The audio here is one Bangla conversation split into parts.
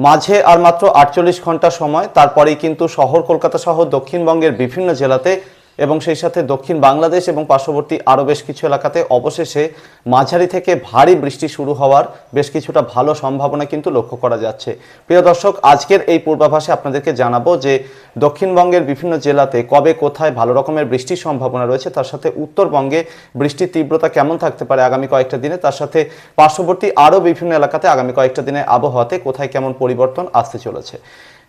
মাঝে আর মাত্র আটচল্লিশ ঘণ্টা সময় তারপরেই কিন্তু শহর কলকাতা সহ দক্ষিণবঙ্গের বিভিন্ন জেলাতে এবং সেই সাথে দক্ষিণ বাংলাদেশ এবং পার্শ্ববর্তী আরও বেশ কিছু এলাকাতে অবশেষে মাঝারি থেকে ভারী বৃষ্টি শুরু হওয়ার বেশ কিছুটা ভালো সম্ভাবনা কিন্তু লক্ষ্য করা যাচ্ছে। প্রিয় দর্শক, আজকের এই পূর্বাভাসে আপনাদেরকে জানাব যে দক্ষিণবঙ্গের বিভিন্ন জেলাতে কবে কোথায় ভালো রকমের বৃষ্টির সম্ভাবনা রয়েছে, তার সাথে উত্তরবঙ্গে বৃষ্টির তীব্রতা কেমন থাকতে পারে আগামী কয়েকটা দিনে, তার সাথে পার্শ্ববর্তী আরও বিভিন্ন এলাকাতে আগামী কয়েকটা দিনে আবহাওয়াতে কোথায় কেমন পরিবর্তন আসতে চলেছে।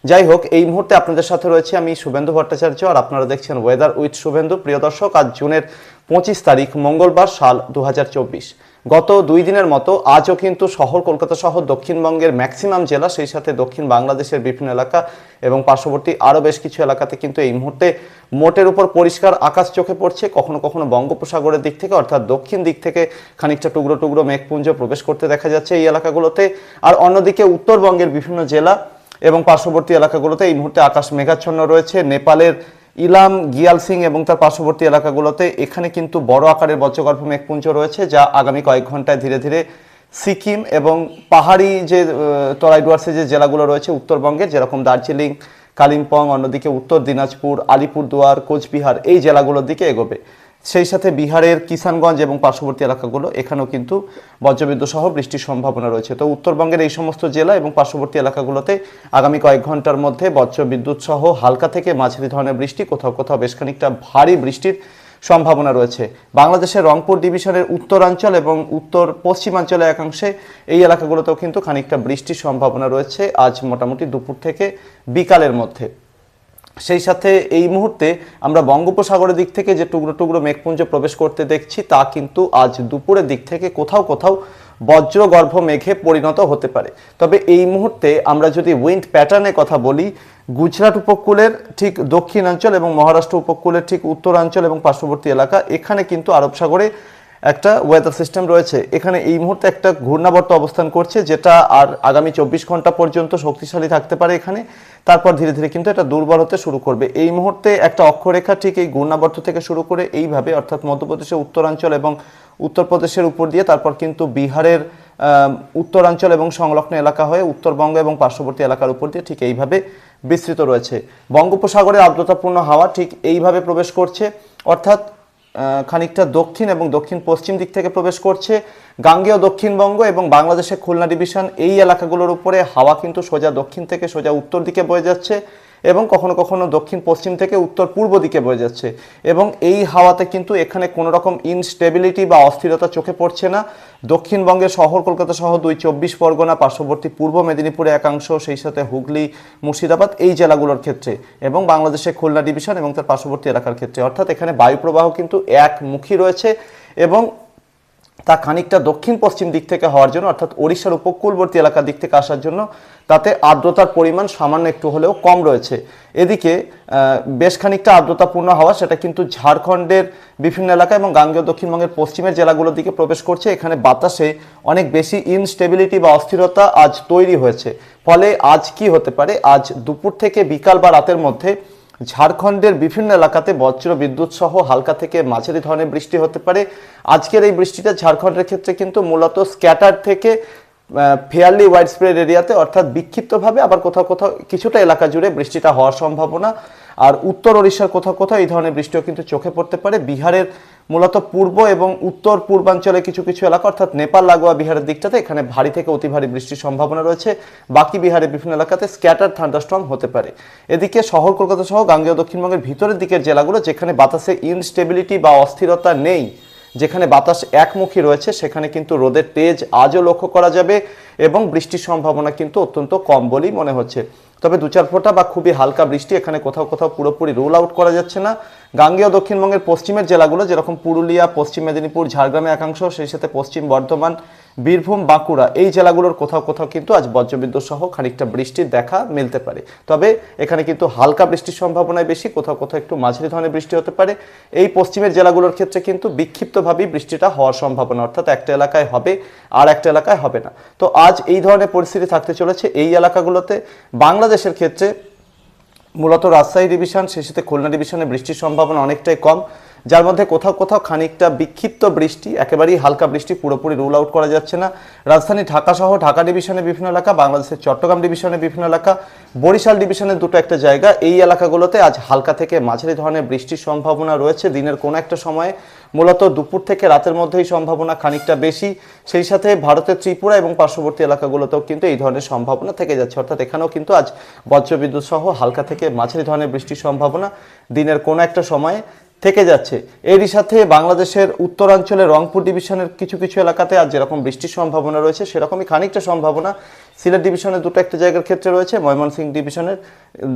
যাই হোক এই মুহূর্তে আপনাদের সাথে রয়েছে আমি শুভেন্দু ভট্টাচার্য আর আপনারা দেখছেন ওয়েদার উইথ শুভেন্দু। প্রিয় দর্শক, আজ জুনের পঁচিশ তারিখ, মঙ্গলবার, সাল দু হাজার চব্বিশ। গত দুই দিনের মতো আজও কিন্তু শহর, কলকাতা সহ দক্ষিণবঙ্গের ম্যাক্সিমাম জেলা, সেই সাথে দক্ষিণ বাংলাদেশের বিভিন্ন এলাকা এবং পার্শ্ববর্তী আরও বেশ কিছু এলাকাতে কিন্তু এই মুহূর্তে মোটের উপর পরিষ্কার আকাশ চোখে পড়ছে। কখনো কখনো বঙ্গোপসাগরের দিক থেকে, অর্থাৎ দক্ষিণ দিক থেকে খানিকটা টুকরো টুকরো মেঘপুঞ্জ প্রবেশ করতে দেখা যাচ্ছে এই এলাকাগুলোতে। আর অন্যদিকে উত্তরবঙ্গের বিভিন্ন জেলা এবং পার্শ্ববর্তী এলাকাগুলোতে এই মুহূর্তে আকাশ মেঘাচ্ছন্ন রয়েছে। নেপালের ইলাম গিয়ালসিং এবং তার পার্শ্ববর্তী এলাকাগুলোতে এখানে কিন্তু বড় আকারের বজ্রগর্ভ মেঘপুঞ্জ রয়েছে, যা আগামী কয়েক ঘন্টায় ধীরে ধীরে সিকিম এবং পাহাড়ি যে তরাই ডুয়ার্সে যে জেলাগুলো রয়েছে উত্তরবঙ্গে, যেরকম দার্জিলিং, কালিম্পং, অন্যদিকে উত্তর দিনাজপুর, আলিপুরদুয়ার, কোচবিহার, এই জেলাগুলোর দিকে এগোবে। সেই সাথে বিহারের কিষানগঞ্জ এবং পার্শ্ববর্তী এলাকাগুলো, এখানেও কিন্তু বজ্রবিদ্যুৎ সহ বৃষ্টির সম্ভাবনা রয়েছে। তো উত্তরবঙ্গের এই সমস্ত জেলা এবং পার্শ্ববর্তী এলাকাগুলোতে আগামী কয়েক ঘণ্টার মধ্যে বজ্রবিদ্যুৎ সহ হালকা থেকে মাঝারি ধরনের বৃষ্টি, কোথাও কোথাও বেশ খানিকটা ভারী বৃষ্টির সম্ভাবনা রয়েছে। বাংলাদেশের রংপুর ডিভিশনের উত্তরাঞ্চল এবং উত্তর পশ্চিমাঞ্চলের একাংশে এই এলাকাগুলোতেও কিন্তু খানিকটা বৃষ্টির সম্ভাবনা রয়েছে। আজ মোটামুটি দুপুর থেকে বিকালের মধ্যে। সেই সাথে এই মুহূর্তে আমরা বঙ্গোপসাগরের দিক থেকে যে টুকরো টুকরো মেঘপুঞ্জ প্রবেশ করতে দেখছি, তা কিন্তু আজ দুপুরের দিক থেকে কোথাও কোথাও বজ্রগর্ভ মেঘে পরিণত হতে পারে। তবে এই মুহূর্তে আমরা যদি উইন্ড প্যাটার্নের কথা বলি, গুজরাট উপকূলের ঠিক দক্ষিণাঞ্চল এবং মহারাষ্ট্র উপকূলের ঠিক উত্তরাঞ্চল এবং পার্শ্ববর্তী এলাকা, এখানে কিন্তু আরব সাগরে একটা ওয়েদার সিস্টেম রয়েছে। এখানে এই মুহূর্তে একটা ঘূর্ণাবর্ত অবস্থান করছে, যেটা আর আগামী চব্বিশ ঘণ্টা পর্যন্ত শক্তিশালী থাকতে পারে এখানে। তারপর ধীরে ধীরে কিন্তু এটা দুর্বল হতে শুরু করবে। এই মুহূর্তে একটা অক্ষরেখা ঠিক এই ঘূর্ণাবর্ত থেকে শুরু করে এইভাবে, অর্থাৎ মধ্যপ্রদেশের উত্তরাঞ্চল এবং উত্তরপ্রদেশের উপর দিয়ে তারপর কিন্তু বিহারের উত্তরাঞ্চল এবং সংলগ্ন এলাকা হয়ে উত্তরবঙ্গ এবং পার্শ্ববর্তী এলাকার উপর দিয়ে ঠিক এইভাবে বিস্তৃত রয়েছে। বঙ্গোপসাগরে আর্দ্রতাপূর্ণ হাওয়া ঠিক এইভাবে প্রবেশ করছে। অর্থাৎ খানিকটা দক্ষিণ এবং দক্ষিণ পশ্চিম দিক থেকে প্রবেশ করছে। গাঙ্গেয় দক্ষিণবঙ্গ এবং বাংলাদেশের খুলনা ডিভিশন এই এলাকাগুলোর উপরে হাওয়া কিন্তু সোজা দক্ষিণ থেকে সোজা উত্তর দিকে বয়ে যাচ্ছে। এবং কখনো কখনো দক্ষিণ, পশ্চিম থেকে উত্তর, পূর্ব দিকে বয়ে যাচ্ছে। এবং এই হাওয়াতে কিন্তু এখানে কোনো রকম ইনস্টেবিলিটি বা অস্থিরতা চোখে পড়ছে না। দক্ষিণবঙ্গের শহর, কলকাতা সহ দুই চব্বিশ পরগনা, পার্শ্ববর্তী পূর্ব মেদিনীপুরে একাংশ, সেই সাথে হুগলি, মুর্শিদাবাদ, এই জেলাগুলোর ক্ষেত্রে এবং বাংলাদেশের খুলনা ডিভিশন এবং তার পার্শ্ববর্তী এলাকার ক্ষেত্রে। অর্থাৎ এখানে বায়ুপ্রবাহ কিন্তু একমুখী রয়েছে এবং তা খানিকটা দক্ষিণ পশ্চিম দিক থেকে হওয়ার জন্য, অর্থাৎ ওড়িশার উপকূলবর্তী এলাকার দিক থেকে আসার জন্য, তাতে আর্দ্রতার পরিমাণ সামান্য একটু হলেও কম রয়েছে। এদিকে বেশ খানিকটা আর্দ্রতাপূর্ণ হওয়া, সেটা কিন্তু ঝাড়খণ্ডের বিভিন্ন এলাকা এবং গাঙ্গেয় দক্ষিণবঙ্গের পশ্চিমের জেলাগুলোর দিকে প্রবেশ করছে। এখানে বাতাসে অনেক বেশি ইনস্টেবিলিটি বা অস্থিরতা আজ তৈরি হয়েছে। ফলে আজ কি হতে পারে? আজ দুপুর থেকে বিকাল বা রাতের মধ্যে ঝাড়খণ্ডের বিভিন্ন এলাকাতে বজ্র বিদ্যুৎ সহ হালকা থেকে মাঝারি ধরনের বৃষ্টি হতে পারে। আজকের এই বৃষ্টিটা ঝাড়খণ্ডের ক্ষেত্রে কিন্তু মূলত স্ক্যাটার থেকে ফেয়ারলি ওয়াইড স্প্রেড এরিয়াতে, অর্থাৎ বিক্ষিপ্তভাবে আবার কোথাও কোথাও কিছুটা এলাকা জুড়ে বৃষ্টিটা হওয়ার সম্ভাবনা। আর উত্তর ওড়িশার কোথাও কোথাও এই ধরনের বৃষ্টিও কিন্তু চোখে পড়তে পারে। বিহারের মূলত পূর্ব এবং উত্তর পূর্বাঞ্চলে কিছু কিছু এলাকা, অর্থাৎ নেপাল, লাগোয়া, বিহারের দিকটাতে এখানে ভারী থেকে অতি ভারী বৃষ্টির সম্ভাবনা রয়েছে। বাকি বিহারের বিভিন্ন এলাকাতে স্ক্যাটার থান্ডারস্টর্ম হতে পারে। এদিকে শহর কলকাতা সহ গাঙ্গেয় দক্ষিণবঙ্গের ভিতরের দিকের জেলাগুলো যেখানে বাতাসে ইনস্টেবিলিটি বা অস্থিরতা নেই যেখানে বাতাস একমুখী রয়েছে, সেখানে কিন্তু রোদের তেজ আজও লক্ষ্য করা যাবে এবং বৃষ্টির সম্ভাবনা কিন্তু অত্যন্ত কম বলেই মনে হচ্ছে। তবে দু চার ফোঁটা বা খুবই হালকা বৃষ্টি এখানে কোথাও কোথাও পুরোপুরি রোল আউট করা যাচ্ছে না। গাঙ্গেয় দক্ষিণবঙ্গের পশ্চিমের জেলাগুলো, যেরকম পুরুলিয়া, পশ্চিম মেদিনীপুর, ঝাড়গ্রামে একাংশ, সেই সাথে পশ্চিম বর্ধমান বীরভূম, বাঁকুড়া এই জেলাগুলোর কোথাও কোথাও কিন্তু আজ বজ্রবিদ্যুৎ সহ খানিকটা বৃষ্টির দেখা মিলতে পারে। তবে এখানে কিন্তু হালকা বৃষ্টির সম্ভাবনায় বেশি, কোথাও কোথাও একটু মাঝারি ধরনের বৃষ্টি হতে পারে। এই পশ্চিমের জেলাগুলোর ক্ষেত্রে কিন্তু বিক্ষিপ্তভাবেই বৃষ্টিটা হওয়ার সম্ভাবনা, অর্থাৎ একটা এলাকায় হবে আর একটা এলাকায় হবে না। তো আজ এই ধরনের পরিস্থিতি থাকতে চলেছে এই এলাকাগুলোতে। বাংলাদেশের ক্ষেত্রে মূলত রাজশাহী ডিভিশন, সেই সাথে খুলনা ডিভিশনে বৃষ্টির সম্ভাবনা অনেকটাই কম। যার মধ্যে কোথাও কোথাও খানিকটা বিক্ষিপ্ত বৃষ্টি, একেবারেই হালকা বৃষ্টি পুরোপুরি রুল আউট করা যাচ্ছে না। রাজধানী ঢাকা সহ ঢাকা ডিভিশনের বিভিন্ন এলাকা, বাংলাদেশের চট্টগ্রাম ডিভিশনের বিভিন্ন এলাকা, বরিশাল ডিভিশনের দুটো একটা জায়গা, এই এলাকাগুলোতে আজ হালকা থেকে মাঝারি ধরনের বৃষ্টির সম্ভাবনা রয়েছে। দিনের কোনো একটা সময়ে মূলত দুপুর থেকে রাতের মধ্যেই সম্ভাবনা খানিকটা বেশি। সেই সাথে ভারতের ত্রিপুরা এবং পার্শ্ববর্তী এলাকাগুলোতেও কিন্তু এই ধরনের সম্ভাবনা থেকে যাচ্ছে। অর্থাৎ এখানেও কিন্তু আজ বজ্রবিদ্যুৎ সহ হালকা থেকে মাঝারি ধরনের বৃষ্টির সম্ভাবনা। দিনের কোনো একটা সময়ে থেকে যাচ্ছে। এরই সাথে বাংলাদেশের উত্তরাঞ্চলে রংপুর ডিভিশনের কিছু কিছু এলাকাতে আজ যেরকম বৃষ্টির সম্ভাবনা রয়েছে, সেরকমই খানিকটা সম্ভাবনা। সিলেট ডিভিশনের দুটো একটা জায়গার ক্ষেত্রে রয়েছে, ময়মনসিংহ ডিভিশনের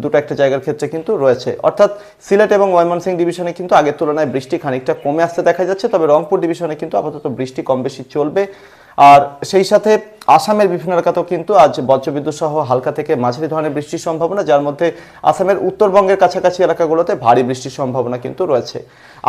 দুটো একটা জায়গার ক্ষেত্রে কিন্তু রয়েছে। অর্থাৎ সিলেট এবং ময়মনসিংহ ডিভিশনে কিন্তু আগের তুলনায় বৃষ্টি খানিকটা কমে আসতে দেখা যাচ্ছে, তবে রংপুর ডিভিশনে কিন্তু আপাতত বৃষ্টি কম বেশি চলবে। আর সেই সাথে আসামের বিভিন্ন এলাকাতেও কিন্তু আজ বজ্রবিদ্যুৎ সহ হালকা থেকে মাঝারি ধরনের বৃষ্টির সম্ভাবনা, যার মধ্যে আসামের উত্তরবঙ্গের কাছাকাছি এলাকাগুলোতে ভারী বৃষ্টির সম্ভাবনা কিন্তু রয়েছে।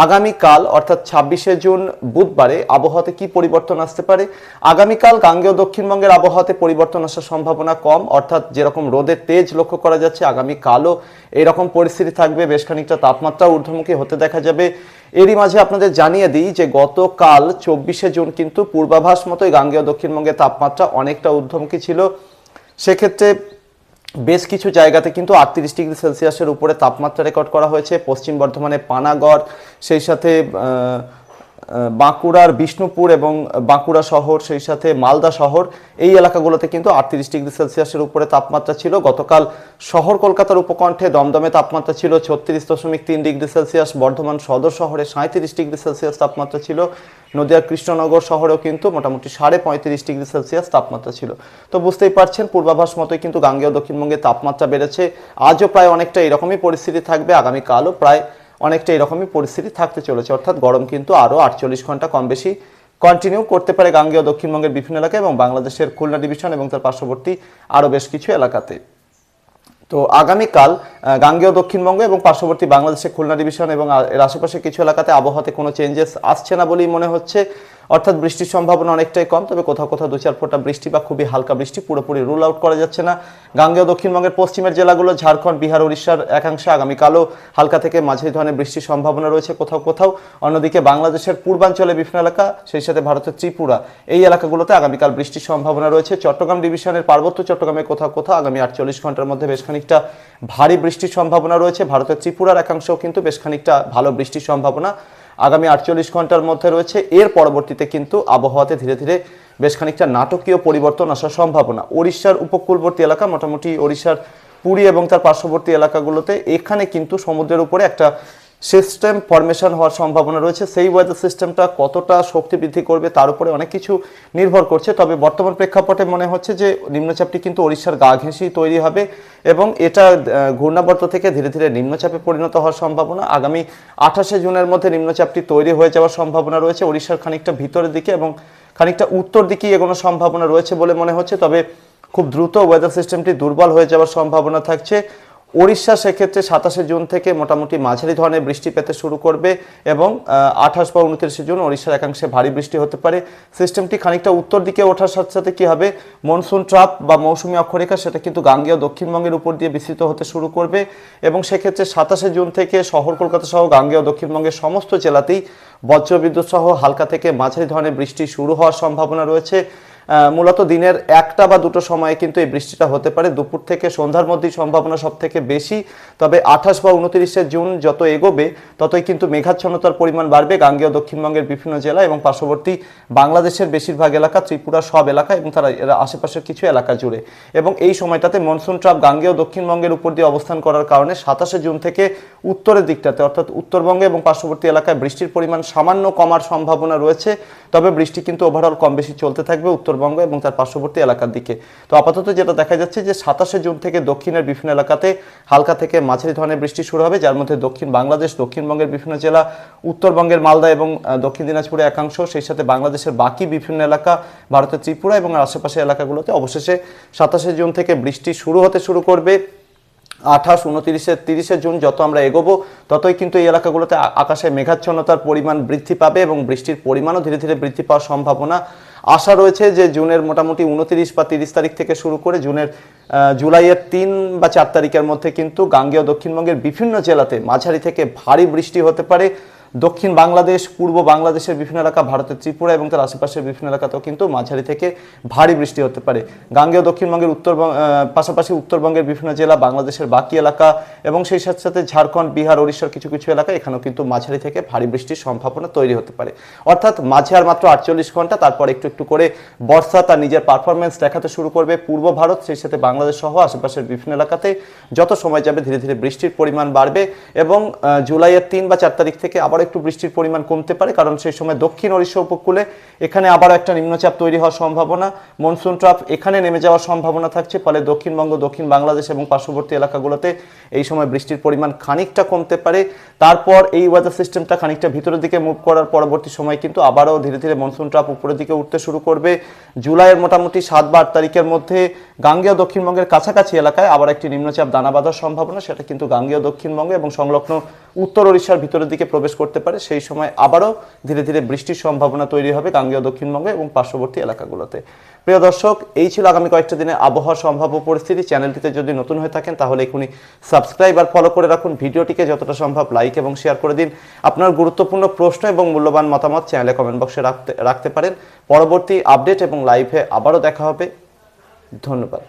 আগামীকাল, অর্থাৎ ছাব্বিশে জুন বুধবারে, আবহাওয়াতে কি পরিবর্তন আসতে পারে? আগামীকাল গাঙ্গেয় দক্ষিণবঙ্গের আবহাওয়াতে পরিবর্তন আসার সম্ভাবনা কম, অর্থাৎ যেরকম রোদের তেজ লক্ষ্য করা যাচ্ছে, আগামীকালও এরকম পরিস্থিতি থাকবে, বেশ খানিকটা তাপমাত্রা ঊর্ধ্বমুখী হতে দেখা যাবে। এরই মাঝে আপনাদের জানিয়ে দিই যে গতকাল চব্বিশে জুন কিন্তু পূর্বাভাস মতোই গাঙ্গেয় দক্ষিণবঙ্গে তাপমাত্রা অনেকটা ঊর্ধ্বমুখী ছিল। সেক্ষেত্রে বেশ কিছু জায়গাতে কিন্তু আটত্রিশ ডিগ্রি সেলসিয়াসের উপরে তাপমাত্রা রেকর্ড করা হয়েছে। পশ্চিম বর্ধমানে পানাগড়, সেই সাথে বাঁকুড়ার বিষ্ণুপুর এবং বাঁকুড়া শহর, সেই সাথে মালদা শহর, এই এলাকাগুলোতে কিন্তু আটত্রিশ ডিগ্রি সেলসিয়াসের উপরে তাপমাত্রা ছিল। গতকাল শহর কলকাতার উপকণ্ঠে দমদমে তাপমাত্রা ছিল ছত্রিশ দশমিক তিন ডিগ্রি সেলসিয়াস, বর্ধমান সদর শহরে সাঁত্রিশ ডিগ্রি সেলসিয়াস তাপমাত্রা ছিল নদিয়ার কৃষ্ণনগর শহরেও কিন্তু মোটামুটি সাড়ে পঁয়ত্রিশ ডিগ্রি সেলসিয়াস তাপমাত্রা ছিল। তো বুঝতেই পারছেন, পূর্বাভাস মতোই কিন্তু গাঙ্গেয় দক্ষিণবঙ্গে তাপমাত্রা বেড়েছে। আজও প্রায় অনেকটা এরকমই পরিস্থিতি থাকবে আগামীকালও, প্রায় অনেকটা এরকমই পরিস্থিতি থাকতে চলেছে। অর্থাৎ গরম কিন্তু আরও আটচল্লিশ ঘণ্টা কম বেশি কন্টিনিউ করতে পারে গাঙ্গেয় দক্ষিণবঙ্গের বিভিন্ন এলাকায় এবং বাংলাদেশের খুলনা ডিভিশন এবং তার পার্শ্ববর্তী আরও বেশ কিছু এলাকাতে। তো আগামীকাল গাঙ্গেয় দক্ষিণবঙ্গ এবং পার্শ্ববর্তী বাংলাদেশের খুলনা ডিভিশন এবং এর আশেপাশে কিছু এলাকাতে আবহাওয়াতে কোনো চেঞ্জেস আসছে না বলেই মনে হচ্ছে। অর্থাৎ বৃষ্টির সম্ভাবনা অনেকটাই কম, তবে কোথাও কোথাও দু চার ফোঁটা বৃষ্টি বা খুবই হালকা বৃষ্টি পুরোপুরি রুল আউট করা যাচ্ছে না। গাঙ্গেয় দক্ষিণবঙ্গের পশ্চিমের জেলাগুলো, ঝাড়খণ্ড, বিহার উড়িষ্যার একাংশে আগামীকালও হালকা থেকে মাঝারি ধরনের বৃষ্টির সম্ভাবনা রয়েছে কোথাও কোথাও। অন্যদিকে বাংলাদেশের পূর্বাঞ্চলে বিভিন্ন এলাকা, সেই সাথে ভারতের ত্রিপুরা, এই এলাকাগুলোতে আগামীকাল বৃষ্টির সম্ভাবনা রয়েছে। চট্টগ্রাম ডিভিশনের পার্বত্য চট্টগ্রামে কোথাও কোথাও আগামী আটচল্লিশ ঘণ্টার মধ্যে বেশ খানিকটা ভারী বৃষ্টির সম্ভাবনা রয়েছে। ভারতের ত্রিপুরার একাংশেও কিন্তু বেশ খানিকটা ভালো বৃষ্টির সম্ভাবনা। আগামী আটচল্লিশ ঘণ্টার মধ্যে রয়েছে। এর পরবর্তীতে কিন্তু আবহাওয়াতে ধীরে ধীরে বেশ খানিকটা নাটকীয় পরিবর্তন আসার সম্ভাবনা। ওড়িশার উপকূলবর্তী এলাকা, মোটামুটি ওড়িশার পুরী এবং তার পার্শ্ববর্তী এলাকাগুলোতে এখানে কিন্তু সমুদ্রের উপরে একটা সিস্টেম ফরমেশন হওয়ার সম্ভাবনা রয়েছে। সেই ওয়েদার সিস্টেমটা কতটা শক্তি বৃদ্ধি করবে তার উপরে অনেক কিছু নির্ভর করছে। তবে বর্তমান প্রেক্ষাপটে মনে হচ্ছে যে নিম্নচাপটি কিন্তু ওড়িশার গা ঘেঁষেই তৈরি হবে এবং এটা ঘূর্ণাবর্ত থেকে ধীরে ধীরে নিম্নচাপে পরিণত হওয়ার সম্ভাবনা। আগামী আঠাশে জুনের মধ্যে নিম্নচাপটি তৈরি হয়ে যাওয়ার সম্ভাবনা রয়েছে ওড়িশার খানিকটা ভিতরের দিকে এবং খানিকটা উত্তর দিকেই এগোনোর সম্ভাবনা রয়েছে বলে মনে হচ্ছে। তবে খুব দ্রুত ওয়েদার সিস্টেমটি দুর্বল হয়ে যাওয়ার সম্ভাবনা থাকছে। ওড়িশা সেক্ষেত্রে সাতাশে জুন থেকে মোটামুটি মাঝারি ধরনের বৃষ্টি পেতে শুরু করবে এবং আঠাশ বা উনত্রিশে জুন ওড়িশার একাংশে ভারী বৃষ্টি হতে পারে। সিস্টেমটি খানিকটা উত্তর দিকে ওঠার সাথে সাথে কী হবে? মনসুন ট্রাপ বা মৌসুমি অক্ষরেখা সেটা কিন্তু গাঙ্গেয় দক্ষিণবঙ্গের উপর দিয়ে বিস্তৃত হতে শুরু করবে এবং সেক্ষেত্রে সাতাশে জুন থেকে শহর কলকাতা সহ গাঙ্গেয় দক্ষিণবঙ্গের সমস্ত জেলাতেই বজ্রবিদ্যুৎ সহ হালকা থেকে মাঝারি ধরনের বৃষ্টি শুরু হওয়ার সম্ভাবনা রয়েছে। মূলত দিনের একটা বা দুটো সময়ে কিন্তু এই বৃষ্টিটা হতে পারে। দুপুর থেকে সন্ধ্যার মধ্যেই সম্ভাবনা সব থেকে বেশি। তবে আঠাশ বা উনত্রিশে জুন যত এগোবে, ততই কিন্তু মেঘাচ্ছন্নতার পরিমাণ বাড়বে গাঙ্গেয় দক্ষিণবঙ্গের বিভিন্ন জেলা এবং পার্শ্ববর্তী বাংলাদেশের বেশিরভাগ এলাকা, ত্রিপুরা সব এলাকা এবং তারা এর আশেপাশের কিছু এলাকা জুড়ে। এবং এই সময়টাতে মনসুন ট্রাপ গাঙ্গেয় দক্ষিণবঙ্গের উপর দিয়ে অবস্থান করার কারণে সাতাশে জুন থেকে উত্তরের দিকটাতে, অর্থাৎ উত্তরবঙ্গে এবং পার্শ্ববর্তী এলাকায় বৃষ্টির পরিমাণ সামান্য কমার সম্ভাবনা রয়েছে। তবে বৃষ্টি কিন্তু ওভারঅল কম বেশি চলতে থাকবে উত্তরবঙ্গ এবং তার পার্শ্ববর্তী এলাকার দিকে। তো আপাতত যেটা দেখা যাচ্ছে যে সাতাশে জুন থেকে দক্ষিণের বিভিন্ন এলাকাতে হালকা থেকে মাঝারি ধরনের বৃষ্টি শুরু হবে, যার মধ্যে দক্ষিণ বাংলাদেশ, দক্ষিণবঙ্গের বিভিন্ন জেলা, উত্তরবঙ্গের মালদা এবং দক্ষিণ দিনাজপুরে একাংশ, সেই সাথে বাংলাদেশের বাকি বিভিন্ন এলাকা, ভারতের ত্রিপুরা এবং আশেপাশের এলাকাগুলোতে অবশেষে সাতাশে জুন থেকে বৃষ্টি শুরু হতে শুরু করবে। আঠাশ, উনতিরিশে, তিরিশে জুন যত আমরা এগোবো, ততই কিন্তু এই এলাকাগুলোতে আকাশে মেঘাচ্ছন্নতার পরিমাণ বৃদ্ধি পাবে এবং বৃষ্টির পরিমাণও ধীরে ধীরে বৃদ্ধি পাওয়ার সম্ভাবনা আশা রয়েছে যে জুনের মোটামুটি উনতিরিশ বা তিরিশ তারিখ থেকে শুরু করে জুনের জুলাইয়ের তিন বা চার তারিখের মধ্যে কিন্তু গাঙ্গেয় দক্ষিণবঙ্গের বিভিন্ন জেলাতে মাঝারি থেকে ভারী বৃষ্টি হতে পারে। দক্ষিণ বাংলাদেশ পূর্ব বাংলাদেশের বিভিন্ন এলাকা ভারতের ত্রিপুরা এবং তার আশেপাশের বিভিন্ন এলাকাতেও কিন্তু মাঝারি থেকে ভারী বৃষ্টি হতে পারে। গাঙ্গেয় দক্ষিণবঙ্গের আহ, পাশাপাশি উত্তরবঙ্গের বিভিন্ন জেলা বাংলাদেশের বাকি এলাকা এবং সেই সাথে সাথে ঝাড়খণ্ড বিহার ওড়িশার কিছু কিছু এলাকা এখানেও কিন্তু মাঝারি থেকে ভারী বৃষ্টির সম্ভাবনা তৈরি হতে পারে। অর্থাৎ মাঝে আর মাত্র আটচল্লিশ ঘণ্টা তারপর একটু একটু করে বর্ষা তার নিজের পারফরমেন্স দেখাতে শুরু করবে পূর্ব ভারত সেই সাথে বাংলাদেশ সহ আশেপাশের বিভিন্ন এলাকাতে যত সময় যাবে ধীরে ধীরে বৃষ্টির পরিমাণ বাড়বে এবং জুলাইয়ের তিন বা চার তারিখ থেকে আবার একটু বৃষ্টির পরিমাণ কমতে পারে, কারণ সেই সময় দক্ষিণ ওড়িশা উপকূলে এখানে আবারও একটা নিম্নচাপ তৈরি হওয়ার সম্ভাবনা। মনসুন ট্রাফ এখানে নেমে যাওয়ার সম্ভাবনা থাকছে, ফলে দক্ষিণবঙ্গ, দক্ষিণ বাংলাদেশ এবং পার্শ্ববর্তী এলাকাগুলোতে এই সময় বৃষ্টির পরিমাণ খানিকটা কমতে পারে। তারপর এই ওয়েদার সিস্টেমটা খানিকটা ভিতরের দিকে মুভ করার পরবর্তী সময় কিন্তু আবারও ধীরে ধীরে মনসুন ট্রাপ উপরের দিকে উঠতে শুরু করবে। জুলাইয়ের মোটামুটি সাত বা আট তারিখের মধ্যে গাঙ্গেয় দক্ষিণবঙ্গের কাছাকাছি এলাকায় আবার একটি নিম্নচাপ দানা বাঁধার সম্ভাবনা, সেটা কিন্তু গাঙ্গেয় দক্ষিণবঙ্গ এবং সংলগ্ন উত্তর ওড়িশার ভিতরের দিকে প্রবেশ করতে পারে। সেই সময় আবারও ধীরে ধীরে বৃষ্টির সম্ভাবনা তৈরি হবে গাঙ্গেয় দক্ষিণবঙ্গে এবং পার্শ্ববর্তী এলাকাগুলোতে। প্রিয় দর্শক, এই ছিল আগামী কয়েকটা দিনে আবহাওয়া সম্ভাব্য পরিস্থিতি। চ্যানেলটিতে যদি নতুন হয়ে থাকেন, তাহলে এখনই সাবস্ক্রাইব আর ফলো করে রাখুন। ভিডিওটিকে যতটা সম্ভব লাইক এবং শেয়ার করে দিন। আপনার গুরুত্বপূর্ণ প্রশ্ন এবং মূল্যবান মতামত চ্যানেলে কমেন্ট বক্সে রাখতে রাখতে পারেন। পরবর্তী আপডেট এবং লাইভে আবারও দেখা হবে। ধন্যবাদ।